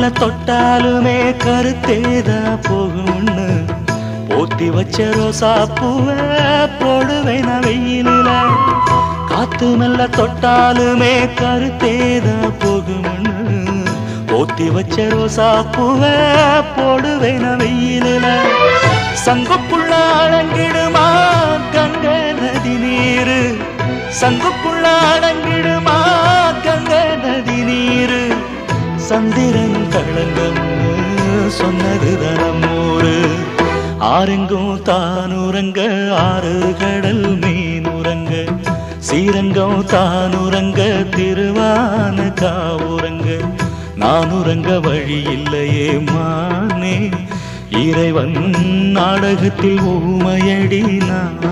மெல்ல தொட்டாலுமே கருத்தேதா போகும்னு. போத்தி வச்ச ரோசா பூவ போடுவேன் நான் வெயிலில. காத்து மெல்ல தொட்டாலுமே கருத்தேதா போகும்னு. போத்தி வச்ச ரோசா பூவ போடுவேன் நான் வெயிலில. சங்குக்குள்ள அடங்கிடுமா கங்க நதி நீரு. சங்குக்குள்ள அடங்கிடுமா சந்திரன் களங்கம்னு சொன்னது தனமூரு ஆரெங்கும் தானுறங்க ஆறு கடல் மீனுறங்க சீரங்கம் தானுறங்க திருவான காவுறங்க நானுறங்க வழி இல்லையே மானே. இறைவன் நாடகத்தில் ஊமையடி நான்.